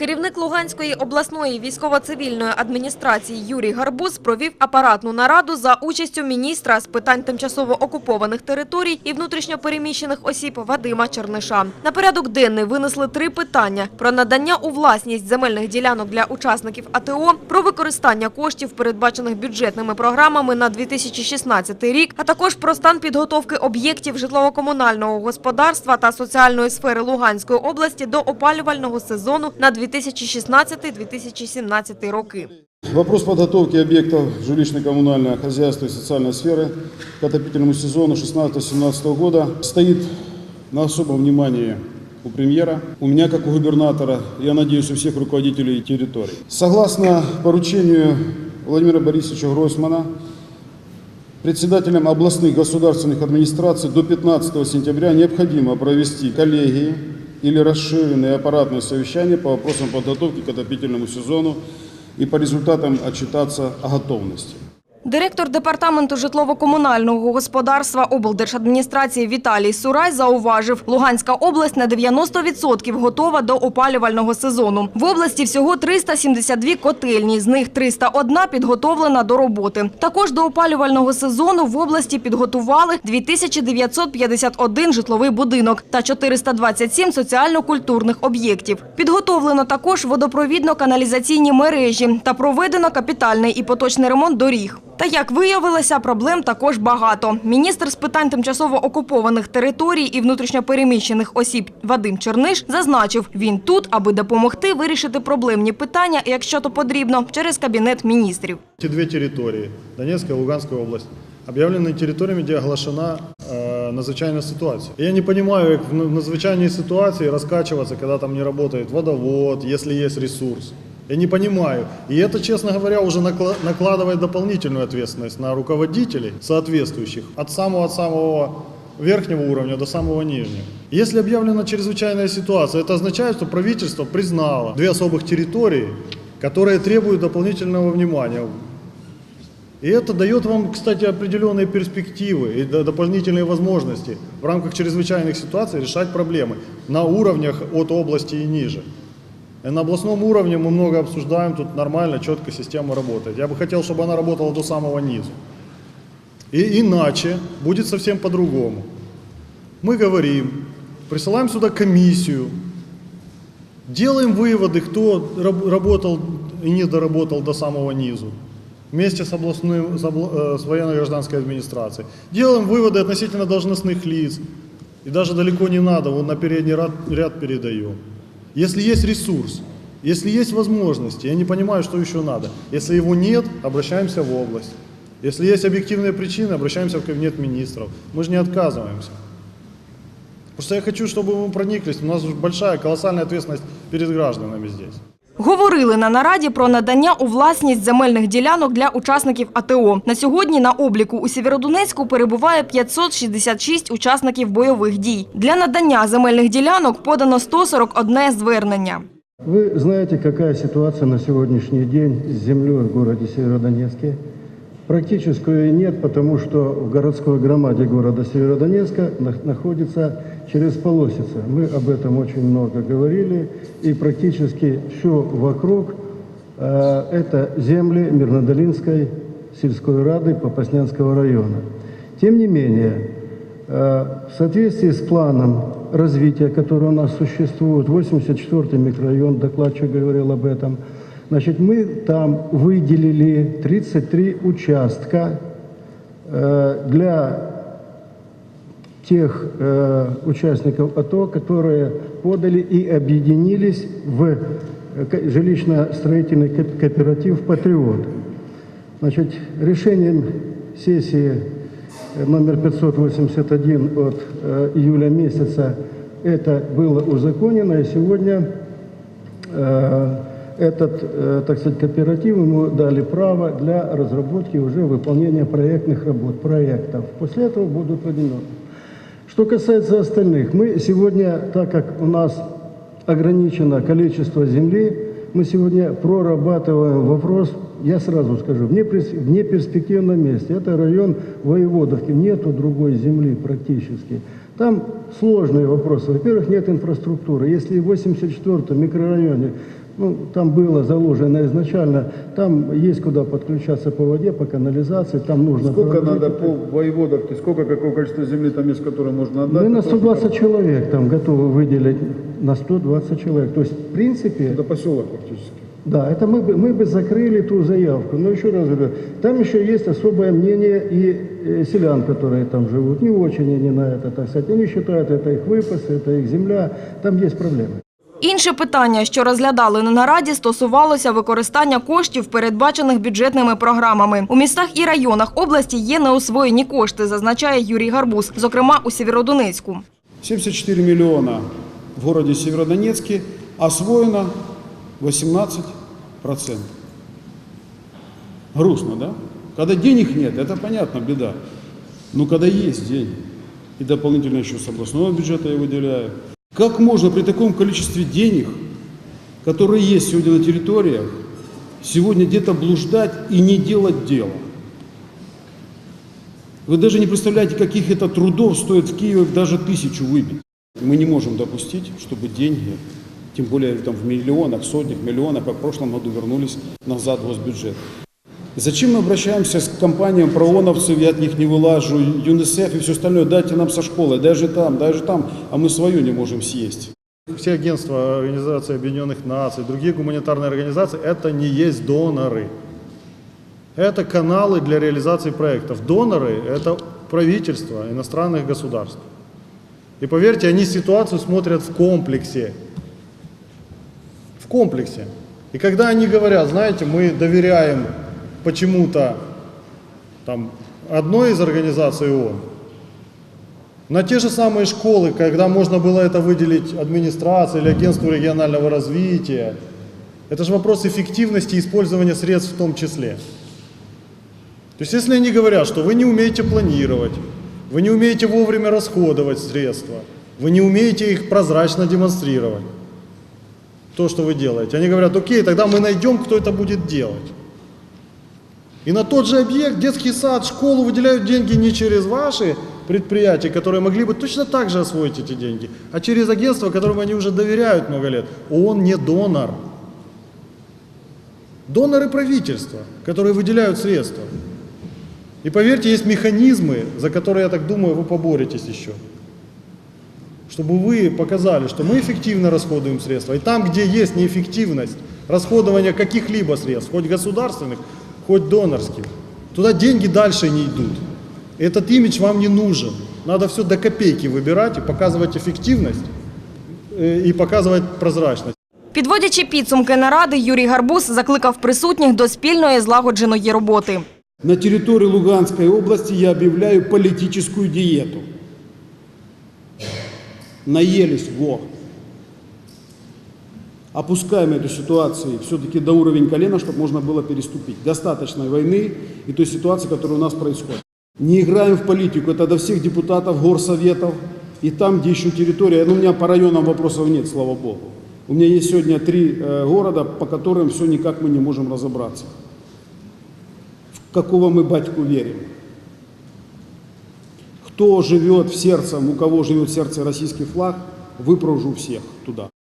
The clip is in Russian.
Керівник Луганської обласної військово-цивільної адміністрації Юрій Гарбуз провів апаратну нараду за участю міністра з питань тимчасово окупованих територій і внутрішньопереміщених осіб Вадима Черниша. На порядок денний винесли три питання – про надання у власність земельних ділянок для учасників АТО, про використання коштів, передбачених бюджетними програмами на 2016 рік, а також про стан підготовки об'єктів житлово-комунального господарства та соціальної сфери Луганської області до опалювального сезону на 2016-2017 роки. Вопрос подготовки объектов жилищно-коммунального хозяйства и социальной сферы к отопительному сезону 16-17 года стоит на особом внимании у премьера, у меня как у губернатора, я надеюсь, у всех руководителей территорий. Согласно поручению Владимира Борисовича Гройсмана, председателям областных государственных администраций до 15 сентября необходимо провести коллегии или расширенные аппаратные совещания по вопросам подготовки к отопительному сезону и по результатам отчитаться о готовности. Директор департаменту житлово-комунального господарства облдержадміністрації Віталій Сурай зауважив, Луганська область на 90% готова до опалювального сезону. В області всього 372 котельні, з них 301 підготовлена до роботи. Також до опалювального сезону в області підготували 2951 житловий будинок та 427 соціально-культурних об'єктів. Підготовлено також водопровідно-каналізаційні мережі та проведено капітальний і поточний ремонт доріг. Та як виявилося, проблем також багато. Міністр з питань тимчасово окупованих територій і внутрішньопереміщених осіб Вадим Черниш зазначив, він тут, аби допомогти вирішити проблемні питання, якщо то потрібно, через кабінет міністрів. Эти две территории, Донецкая и Луганская область, объявлены территориями, где оглашена э, надзвычайная ситуация. Я не понимаю, как в на- надзвычайной ситуации раскачиваться, когда там не работает водовод, если есть ресурс. Я не понимаю. И это, честно говоря, уже накла- накладывает дополнительную ответственность на руководителей соответствующих от самого от самого верхнего уровня до самого нижнего. Если объявлена чрезвычайная ситуация, это означает, что правительство признало две особых территории, которые требуют дополнительного внимания. И это дает вам, кстати, определенные перспективы и до- дополнительные возможности в рамках чрезвычайных ситуаций решать проблемы на уровнях от области и ниже. На областном уровне мы много обсуждаем, тут нормально, четко система работает. Я бы хотел, чтобы она работала до самого низу. И иначе будет совсем по-другому. Мы говорим, присылаем сюда комиссию, делаем выводы, кто раб- работал и не доработал до самого низу, вместе с, областным, с, обла- э, с военно-гражданской администрацией. Делаем выводы относительно должностных лиц. И даже далеко не надо, вот на передний ряд, ряд передаем. Если есть ресурс, если есть возможности, я не понимаю, что еще надо. Если его нет, обращаемся в область. Если есть объективные причины, обращаемся в кабинет министров. Мы же не отказываемся. Просто я хочу, чтобы мы прониклись. У нас большая, колоссальная ответственность перед гражданами здесь. Говорили на нараді про надання у власність земельних ділянок для учасників АТО. На сьогодні на обліку у Сєвєродонецьку перебуває 566 учасників бойових дій. Для надання земельних ділянок подано 141 звернення. Вы знаете, какая ситуация на сегодняшний день с землей в городе Северодонецке? Практически ее нет, потому что в городской громаде города Северодонецка на- находится через полосица. Мы об этом очень много говорили, и практически все вокруг э, это земли Мирнодолинской сельской рады Попаснянского района. Тем не менее, Э, В соответствии с планом развития, который у нас существует, 84-й микрорайон, докладчик говорил об этом, значит, мы там выделили 33 участка э, для тех э, участников АТО, которые подали и объединились в э, жилищно-строительный ко- кооператив «Патриот». Значит, решением сессии э, номер 581 от э, июля месяца это было узаконено, и сегодня э, этот, э, так сказать, кооператив ему дали право для разработки уже выполнения проектных работ, проектов. После этого будут введены. Что касается остальных, мы сегодня, так как у нас ограничено количество земли, мы сегодня прорабатываем вопрос, я сразу скажу, в неперспективном месте. Это район Воеводовки, нету другой земли практически. Там сложные вопросы. Во-первых, нет инфраструктуры. Если в 84-м микрорайоне Ну, там было заложено изначально, там есть куда подключаться по воде, по канализации, там нужно... Сколько продлить надо по воеводовке, сколько, какое количество земли там есть, которое можно отдать? Мы на Потому 120 человек там готовы выделить, на 120 человек. То есть, в принципе, Это поселок фактически. да, это мы бы, мы бы закрыли ту заявку. Но еще раз говорю, там еще есть особое мнение и э, селян, которые там живут. Не очень они на это, так сказать. Они считают, это их выпасы, это их земля. Там есть проблемы. Інше питання, що розглядали на нараді, стосувалося використання коштів, передбачених бюджетними програмами. У містах і районах області є неосвоєні кошти, зазначає Юрій Гарбуз, зокрема у Сєвєродонецьку. 74 миллиона в городе Северодонецке, освоено 18%. Грустно, да? Когда денег нет, это понятно, беда. Но когда есть деньги, и дополнительно еще с областного бюджета я выделяю, как можно при таком количестве денег, которые есть сегодня на территориях, сегодня где-то блуждать и не делать дело? Вы даже не представляете, каких это трудов стоит в Киеве даже тысячу выбить. Мы не можем допустить, чтобы деньги, тем более там в миллионах, сотнях миллионов, как в прошлом году вернулись назад в госбюджет. Зачем мы обращаемся к компаниям прооновцев, я от них не вылажу, ЮНИСЕФ и все остальное, дайте нам со школы, даже там, даже там, а мы свою не можем съесть. Все агентства Организации Объединенных Наций, другие гуманитарные организации – это не есть доноры. Это каналы для реализации проектов. Доноры – это правительство иностранных государств. И поверьте, они ситуацию смотрят в комплексе. В комплексе. И когда они говорят, знаете, мы доверяем почему-то там, одной из организаций ООН, на те же самые школы, когда можно было это выделить администрации или агентству регионального развития, это же вопрос эффективности использования средств в том числе. То есть если они говорят, что вы не умеете планировать, вы не умеете вовремя расходовать средства, вы не умеете их прозрачно демонстрировать, то, что вы делаете, они говорят, окей, тогда мы найдем, кто это будет делать. И на тот же объект, детский сад, школу выделяют деньги не через ваши предприятия, которые могли бы точно так же освоить эти деньги, а через агентство, которому они уже доверяют много лет. ООН не донор. Доноры правительства, которые выделяют средства. И поверьте, есть механизмы, за которые, я так думаю, вы поборетесь еще. Чтобы вы показали, что мы эффективно расходуем средства. И там, где есть неэффективность расходования каких-либо средств, хоть государственных, хоть донорских, туда деньги дальше не идут. И этот имидж вам не нужен. Надо все до копейки выбирать и показывать эффективность, э, и показывать прозрачность. Підводячи підсумки наради, Юрій Гарбуз закликав присутніх до спільної злагодженої роботи. На территории Луганской области я объявляю политическую диету. Наелись, во. Опускаем эту ситуацию все-таки до уровня колена, чтобы можно было переступить. Достаточно войны и той ситуации, которая у нас происходит. Не играем в политику, это до всех депутатов, горсоветов. И там, где еще территория, ну у меня по районам вопросов нет, слава богу. У меня есть сегодня три э, города, по которым все никак мы не можем разобраться. В какого мы батьку верим? Кто живет в сердце, у кого живет в сердце российский флаг, выпровожу всех туда.